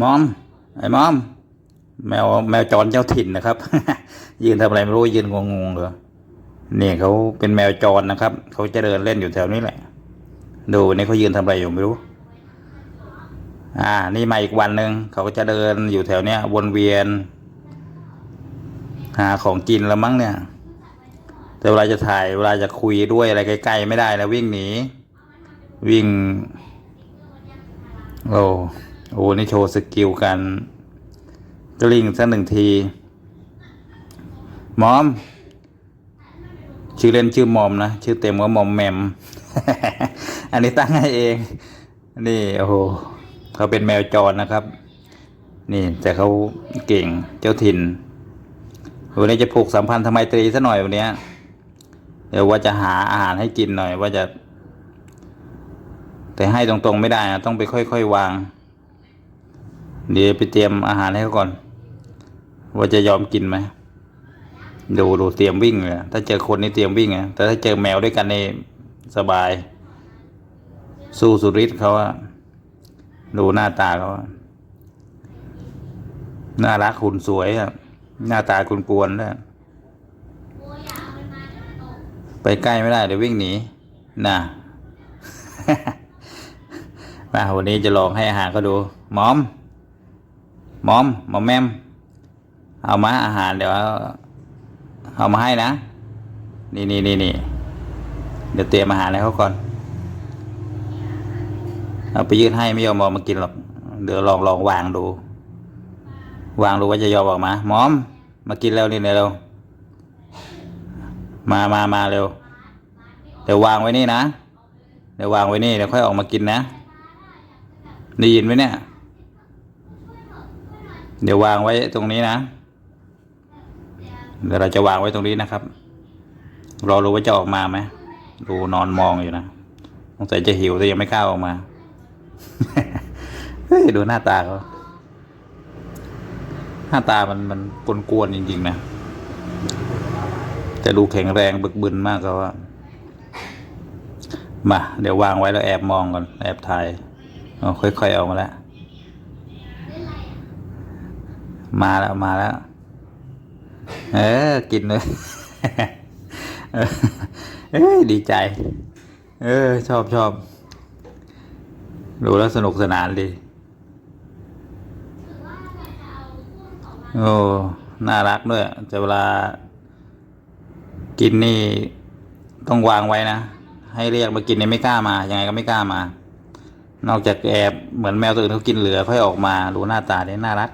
มอม ไอ้มอม แมวแมวจรเจ้าถิ่นนะครับ ยืนทำอะไรไม่รู้ยืนงงๆเลยนี่เขาเป็นแมวจรนะครับ เขาจะเดินเล่นอยู่แถวนี้แหละ ดูนี่เขายืนทำอะไรอยู่ไม่รู้ อ่า นี่มาอีกวันหนึ่งเขาก็จะเดินอยู่แถวเนี้ยวนเวียน หาของกินแล้วมั้งเนี่ย แต่เวลาจะถ่ายเวลาจะคุยด้วยอะไรใกล้ๆไม่ได้นะวิ่งหนีวิ่ง โอ้ โอ้นี่โชว์สกิลกันกลิ้งสักหนึ่งที มอม ชื่อเล่นชื่อมอมนะ ชื่อเต็มว่ามอมแมม อันนี้ตั้งให้เอง นี่โอ้โหเขาเป็นแมวจรนะครับ นี่แต่เขาเก่งเจ้าถิ่น วันนี้จะผูกสัมพันธ์ทำไมตรีซะหน่อยวันนี้เดี๋ยวว่าจะหาอาหารให้กินหน่อยว่าจะ แต่ให้ตรงๆไม่ได้นะต้องไปค่อยๆวาง เดี๋ยวไปเตรียมอาหารให้เขาก่อน ว่าจะยอมกินไหมดูดูเตรียมวิ่งเลยถ้าเจอคนนี่เตรียมวิ่งอะแต่ถ้าเจอแมวด้วยกันนี่สบาย สู้สุดฤทธิ์เขาอะดูหน้าตาเขาน่ารักหุ่นสวยอะหน้าตาคุณกวนด้วยไปใกล้ไม่ได้เดี๋ยววิ่งหนีน่ะมาวันนี้จะลองให้อาหารเขาดู หมอม มอมมอมแมมเอามาอาหารเดี๋ยวเอามาให้นะ นี่นี่นี่นี่เดี๋ยวเตรียมอาหารให้เขาก่อน เอาไปยื่นให้ไม่ยอมเอามากินหรอก เดี๋ยวลองลองวางดู วางดูว่าจะยอมออกมาหมอม มากินแล้วนี่เร็วมามามาเร็ว เดี๋ยววางไว้นี่นะ เดี๋ยววางไว้นี่เดี๋ยวค่อยออกมากินนะ ได้ยินไหมเนี่ย เดี๋ยววางไว้ตรงนี้นะ เดี๋ยวเราจะวางไว้ตรงนี้นะครับ รอรู้ว่าจะออกมาไหมดูนอนมองอยู่นะสงสัยจะหิวแต่ยังไม่กล้าออกมา เฮ้ยดูหน้าตาเขาหน้าตามันมันกวนๆจริง ๆ นะ แต่ดูแข็งแรงบึกบึนมากเขาว่ามา เดี๋ยววางไว้แล้วแอบมองก่อน แอบถ่ายเอาค่อยๆออกมาแล้ว มาแล้วมาแล้ว เออ กินเลยเออเอ้ยดีใจ เออ ชอบชอบดูแล้วสนุกสนานดี โอ้ น่ารักด้วยแต่เวลา กินนี่ต้องวางไว้นะ ให้เรียกมากินเนี่ยไม่กล้ามา ยังไงก็ไม่กล้ามา นอกจากแอบเหมือนแมวตัวอื่นเขากินเหลือค่อยออกมา ดูหน้าตาเนี่ยน่ารัก